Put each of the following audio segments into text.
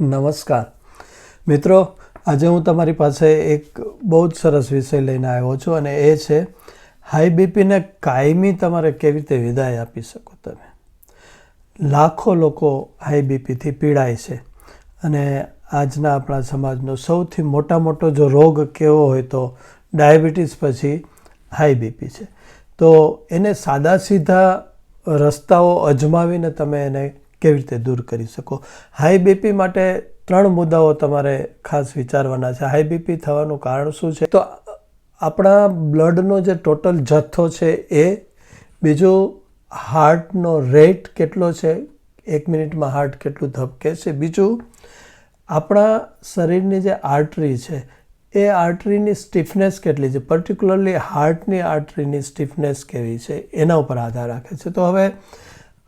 નમસ્કાર. મિત્રો, આજે હું તમારી પાસે એક બહુ જ સરસ વિષય લઈને આવ્યો છું અને એ છે હાઈ બીપીને કાયમી તમારે કેવી રીતે વિદાય આપી શકો તમે? લાખો લોકો હાઈ બીપીથી પીડાય છે અને આજના આપણા સમાજનો સૌથી મોટા મોટો જો રોગ કેવો હોય તો ડાયાબિટીસ પછી હાઈ બીપી છે. તો એને સાદા સીધા રસ્તાઓ અજમાવીને તમે એને કેવી રીતે દૂર કરી શકો? હાઈ બીપી માટે ત્રણ મુદ્દાઓ તમારે ખાસ વિચારવાના છે. હાઈ બીપી થવાનું કારણ શું છે? તો આપણા બ્લડનો જે ટોટલ જથ્થો છે એ, બીજું હાર્ટનો રેટ કેટલો છે? એક મિનિટમાં હાર્ટ કેટલું ધબકે છે? બીજું, આપણા શરીરની જે આર્ટરી છે, એ આર્ટરીની સ્ટીફનેસ કેટલી છે? પર્ટિક્યુલરલી હાર્ટની આર્ટરીની સ્ટીફનેસ કેવી છે? એના ઉપર આધાર રાખે છે. તો હવે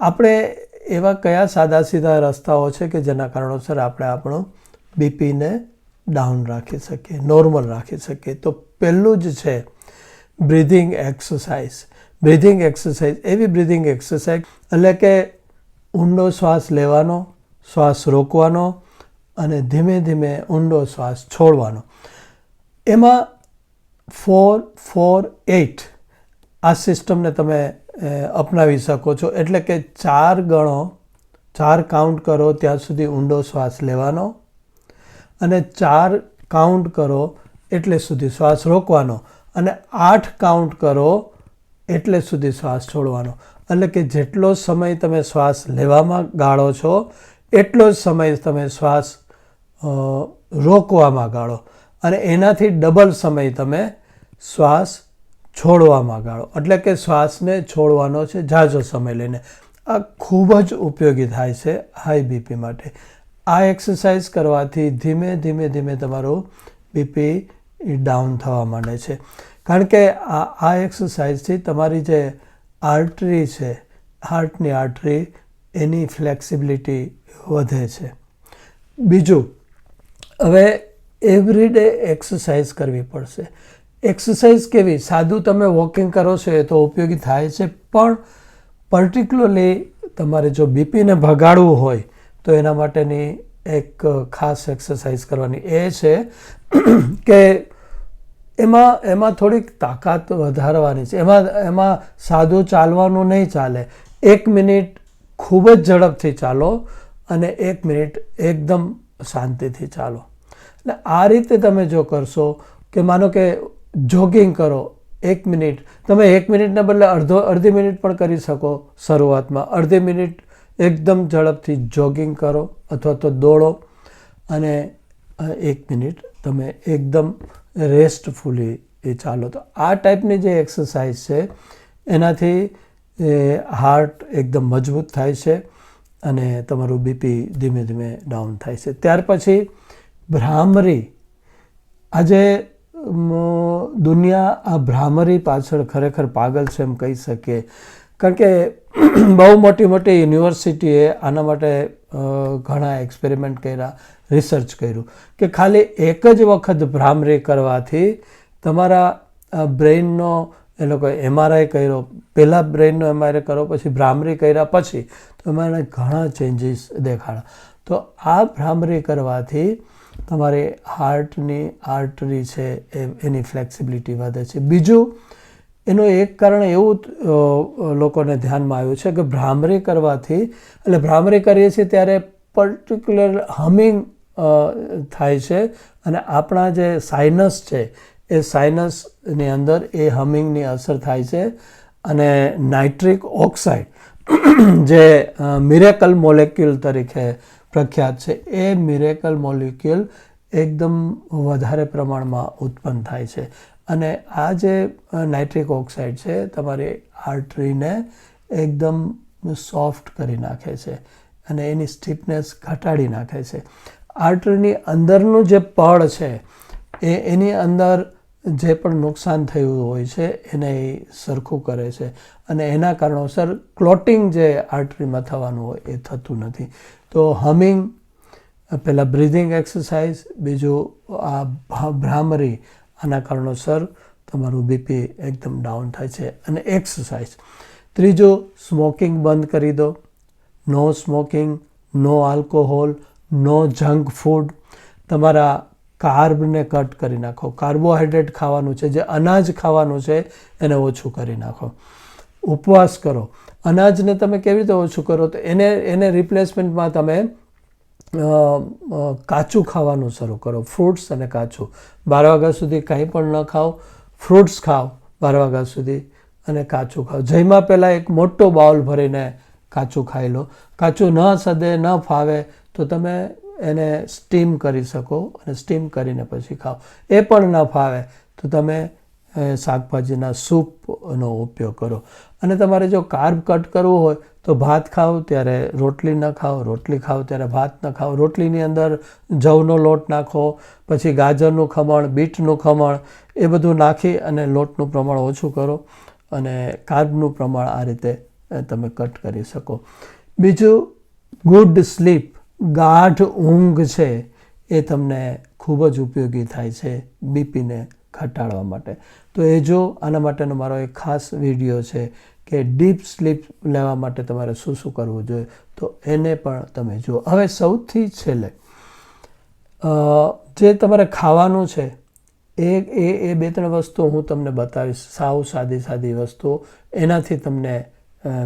આપણે એવા કયા સાદા સીધા રસ્તાઓ છે કે જેના કારણોસર આપણે આપણું બીપીને ડાઉન રાખી શકીએ નોર્મલ રાખી શકીએ? તો પહેલું જ છે બ્રિધિંગ એક્સરસાઇઝ બ્રિધિંગ એક્સરસાઇઝ એવી બ્રિધિંગ એક્સરસાઇઝ એટલે કે ઊંડો શ્વાસ લેવાનો, શ્વાસ રોકવાનો અને ધીમે ધીમે ઊંડો શ્વાસ છોડવાનો. એમાં ફોર ફોર એઇટ આ સિસ્ટમને તમે અપનાવી શકો છો. એટલે કે ચાર ગણો, ચાર કાઉન્ટ કરો ત્યાં સુધી ઊંડો શ્વાસ લેવાનો અને ચાર કાઉન્ટ કરો એટલે સુધી શ્વાસ રોકવાનો અને આઠ કાઉન્ટ કરો એટલે સુધી શ્વાસ છોડવાનો. એટલે કે જેટલો સમય તમે શ્વાસ લેવામાં ગાળો છો, એટલો જ સમય તમે શ્વાસ રોકવામાં ગાળો. અને એનાથી ડબલ સમય તમે શ્વાસ છોડવામાં ગાળો એટલે કે શ્વાસને છોડવાનો છે, ઝાઝો સમય લઈને. આ ખૂબ જ ઉપયોગી થાય છે હાઈ બીપી માટે. આ એક્સરસાઇઝ કરવાથી ધીમે ધીમે ધીમે તમારું બીપી ડાઉન થવા માંડે છે. કારણ કે આ આ એક્સરસાઇઝથી તમારી જે આર્ટરી છે હાર્ટની આર્ટરી એની ફ્લેક્સિબિલિટી વધે છે. બીજું, હવે એવરીડે એક્સરસાઇઝ કરવી પડશે. એક્સરસાઇઝ કેવી? સાદું તમે વોકિંગ કરો છો, એ તો ઉપયોગી થાય છે. પણ પર્ટિક્યુલરલી તમારે જો બીપીને ભગાડવું હોય, તો એના માટેની એક ખાસ એક્સરસાઇઝ કરવાની એ છે કે એમાં એમાં થોડીક તાકાત વધારવાની છે. એમાં એમાં સાદું ચાલવાનું નહીં ચાલે. એક મિનિટ ખૂબ જ ઝડપથી ચાલો અને એક મિનિટ એકદમ શાંતિથી ચાલો. એટલે આ રીતે તમે જો કરશો કે માનો કે જોગિંગ કરો. એક મિનિટ. તમે એક મિનિટના બદલે અડધો, અડધી મિનિટ પણ કરી શકો શરૂઆતમાં. અડધી મિનિટ એકદમ ઝડપથી જોગિંગ કરો અથવા તો દોડો અને એક મિનિટ તમે એકદમ રેસ્ટફુલી એ ચાલો. તો આ ટાઈપની જે એક્સરસાઇઝ છે, એનાથી હાર્ટ એકદમ મજબૂત થાય છે અને તમારું બીપી ધીમે ધીમે ડાઉન થાય છે. ત્યાર પછી ભ્રામરી. આજે દુનિયા આ ભ્રામરી પાછળ ખરેખર પાગલ છે એમ કહી શકીએ. કારણ કે બહુ મોટી મોટી યુનિવર્સિટીએ આના માટે ઘણા એક્સપેરિમેન્ટ કર્યા, રિસર્ચ કર્યું કે ખાલી એક જ વખત ભ્રામરી કરવાથી તમારા બ્રેઇનનો એ લોકોએ એમઆરઆઈ કર્યો પહેલાં બ્રેઇનનો એમઆરઆઈ કરો પછી ભ્રામરી કર્યા, પછી તો એમાં ઘણા ચેન્જીસ દેખાડા તો આ ભ્રામરી કરવાથી તમારી હાર્ટની આર્ટરી છે એ એની ફ્લેક્સિબિલિટી વધે છે. બીજું, એનું એક કારણ એવું લોકોને ધ્યાનમાં આવ્યું છે કે ભ્રામરી કરવાથી, એટલે ભ્રામરી કરીએ છીએ ત્યારે પર્ટિક્યુલર હમિંગ થાય છે અને આપણા જે સાઇનસ છે એ સાઇનસની અંદર એ હમિંગની અસર થાય છે અને નાઇટ્રિક ઓક્સાઇડ જે મિરેકલ મોલેક્યુલ તરીકે પ્રખ્યાત છે. એ મિરેકલ મોલિક્યુલ એકદમ વધારે પ્રમાણમાં ઉત્પન્ન થાય છે. અને આ જે નાઇટ્રિક ઓક્સાઇડ છે, તમારી આર્ટરીને એકદમ સોફ્ટ કરી નાખે છે અને એની સ્ટીફનેસ ઘટાડી નાખે છે. આર્ટરીની અંદરનું જે પડ છે, એ, એની અંદર જે પણ નુકસાન થયું હોય છે, એને એ સરખું કરે છે. અને એના કારણોસર ક્લોટિંગ જે આર્ટરીમાં થવાનું હોય એ થતું નથી. તો હમિંગ પહેલાં બ્રિધિંગ એક્સરસાઇઝ બીજું આ ભ્રામરી આના કારણોસર તમારું બીપી એકદમ ડાઉન થાય છે અને એક્સરસાઇઝ ત્રીજું સ્મોકિંગ બંધ કરી દો no smoking no alcohol no junk food તમારા કાર્બને કટ કરી નાખો કાર્બોહાઈડ્રેટ ખાવાનું છે જે અનાજ ખાવાનું છે એને ઓછું કરી નાખો ઉપવાસ કરો. અનાજને તમે કેવી રીતે ઓછું કરો? તો એને એને રિપ્લેસમેન્ટમાં તમે કાચું ખાવાનું શરૂ કરો. ફ્રૂટ્સ અને કાચું. બાર વાગ્યા સુધી કંઈ પણ ન ખાઓ. ફ્રૂટ્સ ખાઓ બાર વાગ્યા સુધી અને કાચું ખાઓ. જયમાં પહેલાં એક મોટો બાઉલ ભરીને કાચું ખાઈ લો. કાચું ન સદે, ન ફાવે તો તમે એને સ્ટીમ કરી શકો અને સ્ટીમ કરીને પછી ખાઓ. એ પણ ન ફાવે તો તમે શાકભાજીના સૂપનો ઉપયોગ કરો. અને તમારે જો કાર્બ કટ કરવું હોય તો ભાત ખાઓ ત્યારે રોટલી ન ખાઓ, રોટલી ખાઓ ત્યારે ભાત ન ખાઓ. રોટલીની અંદર જવનો લોટ નાખો, પછી ગાજરનું ખમણ, બીટનું ખમણ, એ બધું નાખી અને લોટનું પ્રમાણ ઓછું કરો અને કાર્બનું પ્રમાણ આ રીતે તમે કટ કરી શકો. બીજું ગુડ સ્લીપ ગાઢ ઊંઘ છે એ તમને ખૂબ જ ઉપયોગી થાય છે બીપીને ઘટાડવા માટે. તો એ જો આના માટેનો મારો એક ખાસ વીડિયો છે કે ડીપ સ્લીપ લેવા માટે તમારે શું શું કરવું જોઈએ, તો એને પણ તમે જુઓ. હવે સૌથી છેલ્લે જે તમારે ખાવાનું છે, એ એ એ બે ત્રણ વસ્તુ હું તમને બતાવીશ. સાવ સાદી સાદી વસ્તુઓ એનાથી તમને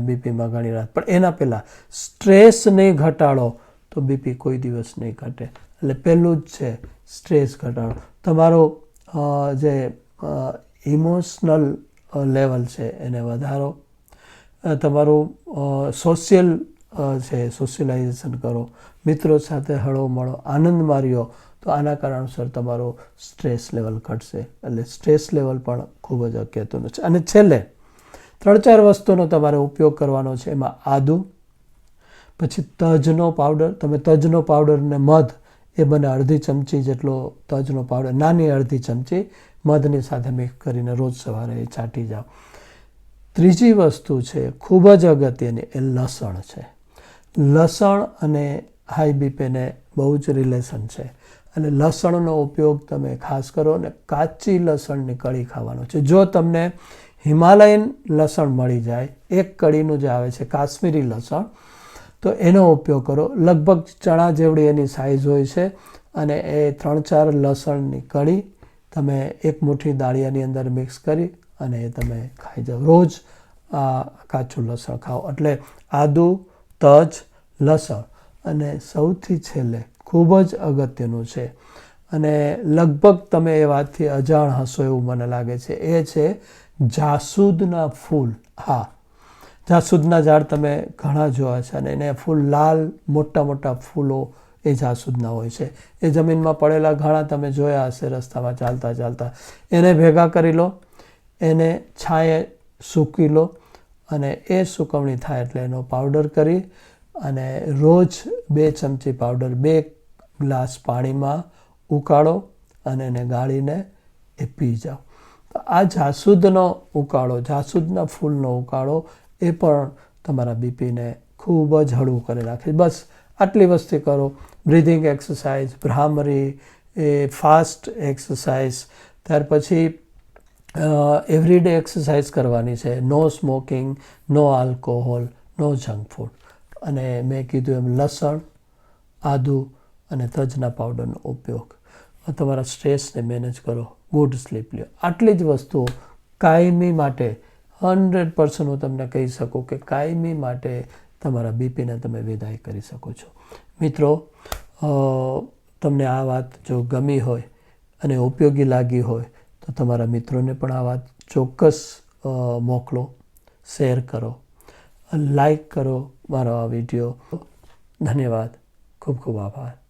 બીપીમાં ઘણી રાહત. પણ એના પહેલાં, સ્ટ્રેસ નહીં ઘટાડો તો બીપી કોઈ દિવસ નહીં ઘટે. એટલે પહેલું જ છે, સ્ટ્રેસ ઘટાડો. તમારો જે ઇમોશનલ લેવલ છે એને વધારો. તમારું સોશિયલ છે સોશિયલાઇઝેશન કરો. મિત્રો સાથે હળો મળો, આનંદ માર્યો, તો આના કારણસર તમારો સ્ટ્રેસ લેવલ ઘટશે. એટલે સ્ટ્રેસ લેવલ પણ ખૂબ જ અગત્યનું છે. અને છેલ્લે ત્રણ ચાર વસ્તુનો તમારે ઉપયોગ કરવાનો છે, એમાં આદુ, પછી તજનો પાવડર. તમે તજનો પાવડર ને મધ એ મને અડધી ચમચી જેટલો તજનો પાવડર, નાની અડધી ચમચી મધની સાથે મિક્સ કરીને રોજ સવારે એ ચાટી જાઓ. ત્રીજી વસ્તુ છે, ખૂબ જ અગત્યની, એ લસણ છે. લસણ અને હાઈ બીપીને બહુ જ રિલેશન છે. અને લસણનો ઉપયોગ તમે ખાસ કરો અને કાચી લસણની કળી ખાવાનો છે. જો તમને હિમાલયન લસણ મળી જાય, એક કળીનું જે આવે છે, કાશ્મીરી લસણ તો એનો ઉપયોગ કરો. લગભગ ચણા જેવડી એની સાઇઝ હોય છે અને એ ત્રણ ચાર લસણની કળી તમે એક મુઠ્ઠી દાળિયાની અંદર મિક્સ કરી અને એ તમે ખાઈ જાઓ. રોજ કાચું લસણ ખાઓ. એટલે આદુ, તજ, લસણ અને સૌથી છેલ્લે ખૂબ જ અગત્યનું છે. અને લગભગ તમે એ વાતથી અજાણ હશો એવું મને લાગે છે. એ છે જાસૂદના ફૂલ. હા જાસૂદના ઝાડ તમે ઘણા જોયા છે અને એને ફૂલ લાલ, મોટા મોટા ફૂલો એ જાસૂદના હોય છે. એ જમીનમાં પડેલા ઘણા તમે જોયા હશે રસ્તામાં ચાલતા ચાલતા. એને ભેગા કરી લો, એને છાંયે સૂકી લો અને એ સુકવણી થાય એટલે એનો પાવડર કરી અને રોજ બે ચમચી પાવડર બે ગ્લાસ પાણીમાં ઉકાળો અને એને ગાળીને એ પી જાઓ. આ જાસૂદનો ઉકાળો, જાસૂદના ફૂલનો ઉકાળો એ પણ તમારા બીપીને ખૂબ જ હળવું કરી નાખે બસ આટલી વસ્તુ કરો. બ્રિધિંગ એક્સરસાઇઝ, ભ્રામરી, એ ફાસ્ટ એક્સરસાઇઝ, ત્યાર પછી એવરીડે એક્સરસાઇઝ કરવાની છે. No smoking, no alcohol, no junk food. અને મેં કીધું એમ લસણ, આદુ અને તજના પાવડરનો ઉપયોગ. તમારા સ્ટ્રેસને મેનેજ કરો. ગુડ સ્લીપ લ્યો. આટલી જ વસ્તુઓ કાયમી માટે હંડ્રેડ પર્સન્ટ હું તમને કહી શકું કે કાયમી માટે તમારા બીપીને તમે વિદાય કરી શકો છો. મિત્રો તમને આ વાત જો ગમી હોય અને ઉપયોગી લાગી હોય, તો તમારા મિત્રોને પણ આ વાત ચોક્કસ મોકલો, શેર કરો, લાઈક કરો મારો આ વીડિયો. ધન્યવાદ. ખૂબ ખૂબ આભાર.